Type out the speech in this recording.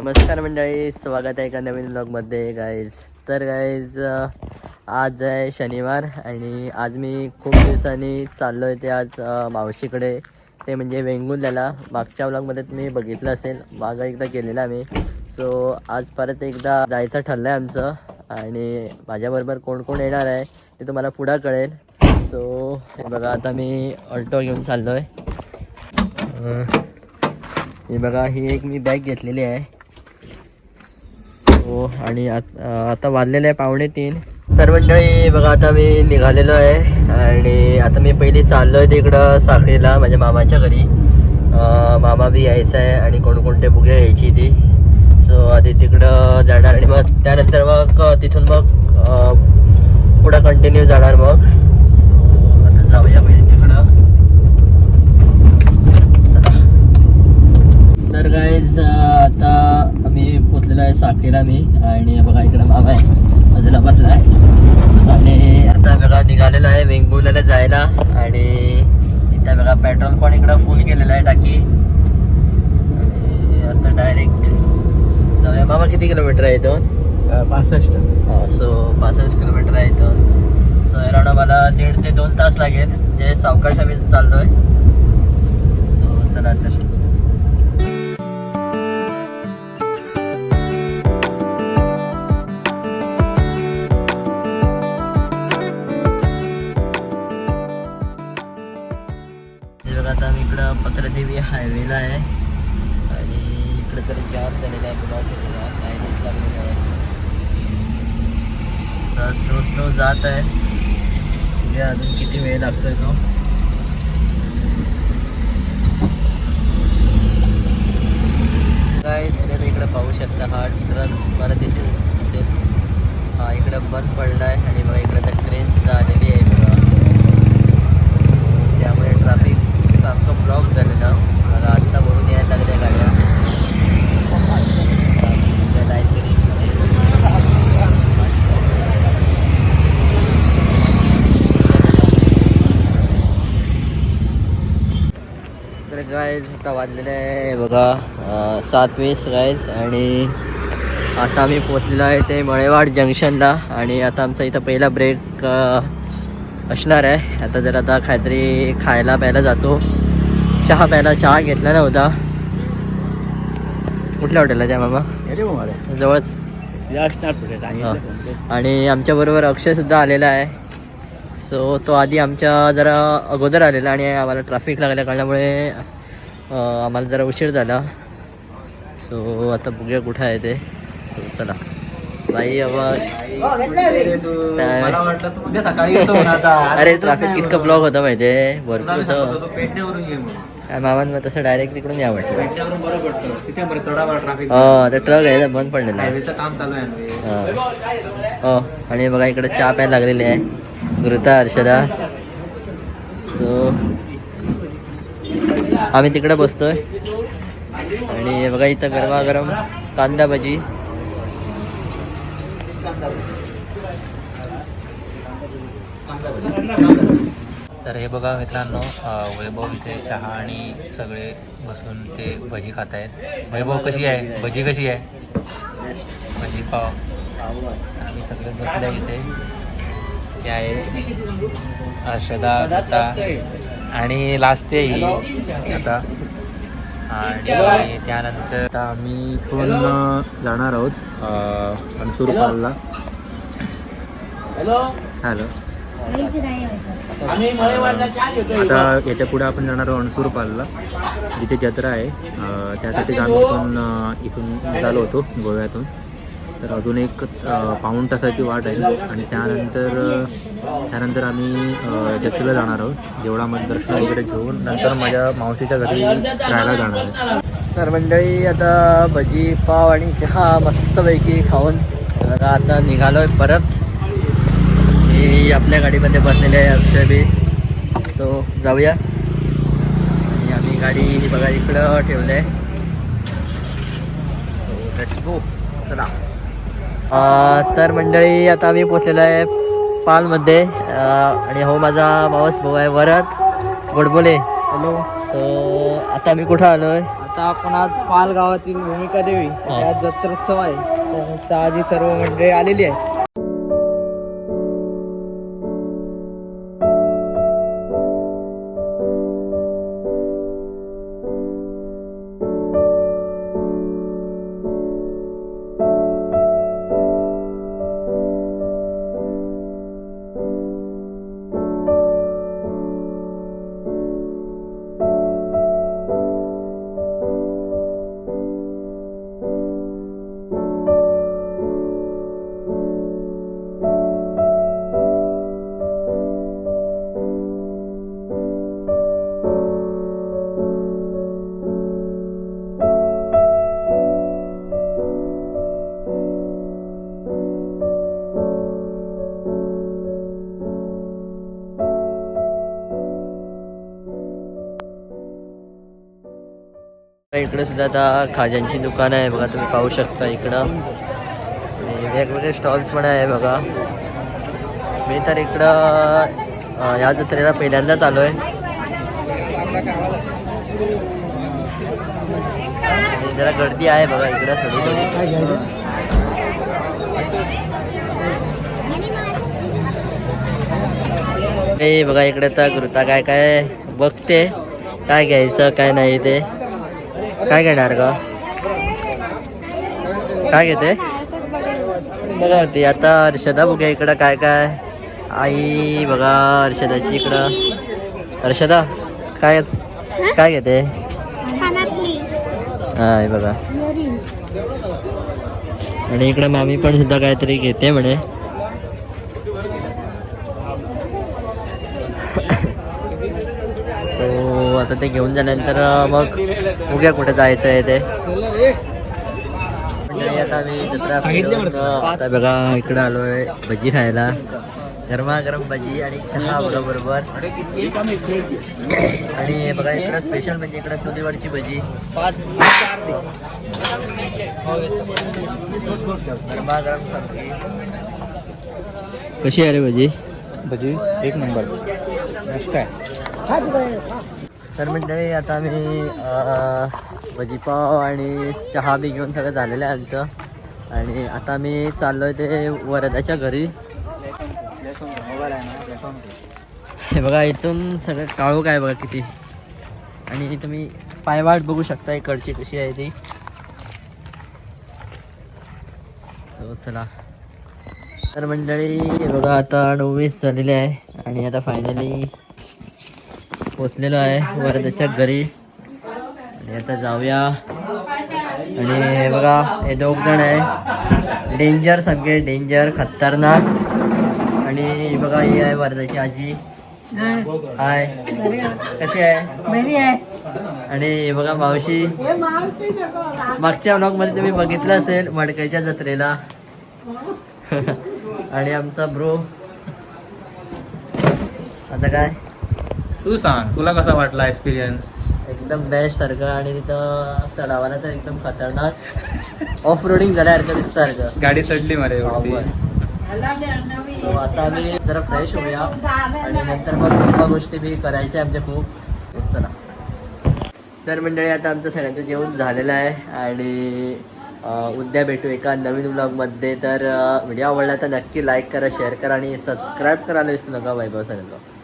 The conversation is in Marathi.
नमस्कार मंडळी स्वागत आहे एका नवीन ब्लॉगमध्ये गाईज तर गाईज आज आहे शनिवार आणि आज मी खूप दिवसांनी चाललो आहे ते आज मावशीकडे. ते म्हणजे वेंगुर्ल्याला. मागच्या ब्लॉगमध्ये तुम्ही बघितलं असेल. मागं एकदा गेलेला मी. सो आज परत एकदा जायचं ठरलं आहे आमचं आणि माझ्याबरोबर कोण कोण येणार आहे ते तुम्हाला पुढं कळेल. सो हे बघा आता मी ऑल्टो घेऊन चाललो आहे हे बघा ही एक मी बॅग घेतलेली आहे. हो आणि आता वाजलेले आहे पावणे तीन. तर मंडळी बघा आता मी निघालेलो आहे आणि आता मी पहिली चाललो आहे तिकडं साखळीला माझ्या मामाच्या घरी. मामा बी यायचा आहे आणि कोणकोणते बुगे यायची ती. सो आधी तिकडं जाणार आणि मग त्यानंतर मग तिथून मग पुढं कंटिन्यू जाणार मग So, आता जाऊया पहिले तिकडं चला तर गाईज आता आम्ही आहे साखरेला मी आणि बघा इकडे मामा आहे. बाजूला बसला आहे. आणि आता बघा निघालेलो आहे वेंगुर्ल्याला जायला. आणि इथं बघा पेट्रोल पण इकडं फुल केलेलं आहे टाकी. आणि आता डायरेक्ट जाऊया. मामा किती किलोमीटर आहे इथून? पासष्ट. सो पासष्ट किलोमीटर आहे इथून. सो अराउंड मला दीड ते दोन तास लागेल. जे सावकाश आम्ही चाललोय. सो चला तर. हे बघा आता आम्ही इकडं पत्रदेवी हायवेला आहे. आणि इकडं तरी जाम झालेला आहे ब्लॉक झालेला लाईनच लागलेला आहे. स्लो स्लो जात आहे. म्हणजे अजून किती वेळ लागतोय तो काय तुम्ही आता इकडे पाहू शकता हा ट्रक मला दिसेल दिसेल हा इकडे बंद पडला आहे आणि बघा इकडे तर ट्रेन सुद्धा आलेली आहे बघा त्यामुळे ट्रॅफिक सारखं ब्लॉक झालेलं मला आत्ता वरून यायला लागल्या गाड्या त्या लाईनमध्ये तर गायज आता वाजलेलं आहे बघा सात वीस गायज आणि आता आम्ही पोचलेलो आहे ते मळेवाड जंक्शनला आणि आता आमचा इथं पहिला ब्रेक असणार आहे. आता जर आता काहीतरी खायला प्यायला जातो. चहा प्यायला चहा घेतला नव्हता कुठल्या हॉटेलला त्या मामा? जवळच. हा. सांगितलं आणि आमच्याबरोबर अक्षयसुद्धा आलेला आहे. सो तो आधी आमच्या जरा अगोदर आलेला आणि आम्हाला ट्रॅफिक लागल्या कारणामुळे आम्हाला जरा उशीर झाला. सो आता बघूया कुठं आहे ते. सो चला. बाई वाटलं अरे ट्रॅफिक कितकं ब्लॉक होतं माहिती आहे भरपूर होतं. मामांना तसं डायरेक्ट तिकडून या ते ट्रक आहे बंद पडलेला. हा. आणि बघा इकडे चहा प्यायला लागलेली आहे. गुरुता हर्षदा. सो आम्ही तिकडे बसतोय. आणि बघा इथं गरमागरम कांदा भजी. तर हे बघा मित्रांनो वैभव इथे चहा आणि सगळे बसून ते भजी खात आहेत वैभव कशी आहे? भजी कशी आहे? भजी पाव. आम्ही सगळे बसले इथे. ते आहे श्रद्धा आणि लास्ट आहे ही आता. आणि त्यानंतर आता आम्ही इथून जाणार आहोत अ, मनसूर पालला हॅलो आता याच्यापुढे आपण जाणार आहोत अणसूर पालला जिथे जत्रा आहे. अ, त्यासाठीच आम्ही इथून इथून निघालो होतो गोव्यातून. तर अजून एक पाऊण तासाची वाट आहे. आणि त्यानंतर त्यानंतर आम्ही जत्रेला जाणार आहोत. देवळामध्ये दर्शन वगैरे घेऊन नंतर माझ्या मावशीच्या घरी राहायला जाणार आहे. तर मंडळी आता भजी पाव आणि चहा मस्तपैकी खाऊन बघा आता निघालोय परत. मी आपल्या गाडीमध्ये बसलेले आहे अक्षय बी. सो जाऊया. आणि आम्ही गाडी बघा इकडं ठेवलं आहे लेट्स गो चला. तर मंडळी आता आम्ही पोचलेलो आहे पालमध्ये. आणि हो माझा मावस भाऊ आहे वरद. गोडबोले हॅलो. सो आता आम्ही कुठं आलोय? आता आता आपण आज पाल गावातील भूमिका देवी. यात जत्रोत्सव आहे. तर आज ही सर्व मंडळी आलेली आहे. इकडे सुद्धा आता खाज्यांची दुकान आहे बघा तुम्ही पाहू शकता इकडं. वेगवेगळे स्टॉल्स पण आहे बघा. मी तर इकडं या जत्रेला पहिल्यांदाच आलो आहे जरा गर्दी आहे बघा इकडं थोडी थोडी बघा इकडे तर कृता काय काय बघते काय घ्यायचं काय नाही ते. काय घेणार ग? काय घेते? बघा होती आता हर्षदा बघूया इकडं काय काय. आई बघा हर्षदाची इकडं. हर्षदा काय काय घेते? हा हे बघा. आणि इकडे मामी पण सुद्धा काहीतरी घेते म्हणे. सो आता ते घेऊन झाल्यानंतर मग उद्या कुठे जायचं आहे ते? आता जत्रा फिरून, आता बघा इकडं आलोय भजी खायला. गरमागरम भजी आणि चहा बरोबर. आणि बघा इकडं स्पेशल म्हणजे इकडं चुलीवरची भजी. गरमागरम सब्जी. कशी आहे रे भजी? भजी एक नंबर. मस्त आहे. तर मंडळी आता आम्ही भजीपाव आणि चहा बी घेऊन सगळं झालेलं आहे आमचं. आणि आता मी चाललो आहे ते वरदाच्या घरी. हे बघा इथून सगळं काळोख आहे बघा किती. आणि तुम्ही पायवाट बघू शकता इकडची कशी आहे ती. हो चला. तर मंडळी हे बघा आता नऊ वीस झालेली आहे. आणि आता फायनली पोचलेलो आहे वरदाच्या घरी. आणि आता जाऊया. आणि हे बघा हे दोघ जण आहे. डेंजर सगळे डेंजर खतरनाक. आणि बघा ही आहे वरदाची आजी. हाय कशी आहे? आणि हे बघा मावशी. मागच्या ब्लॉगमध्ये तुम्ही बघितलं असेल मडकाईच्या जत्रेला. आणि आमचा ब्रो आता काय? तू सांग तुला कसा वाटला एक्सपिरियन्स एकदम बेस्ट सारखं आणि तिथं चढावाला तर एकदम खतरनाक. ऑफ रोडिंग झाल्यासारखं दिसतं गाडी चढली मारे So, आता आम्ही जरा फ्रेश होऊया. आणि नंतर मग गप्पा गोष्टी बी करायच्या आमच्या खूप. चला. तर मंडळी आता आमचं सगळ्यांचं जेवण झालेलं आहे. आणि अं, उद्या भेटू एका नवीन ब्लॉगमध्ये तर व्हिडिओ आवडला तर नक्की लाईक करा शेअर करा आणि सबस्क्राईब करायला विसरू नका वैभव सगळं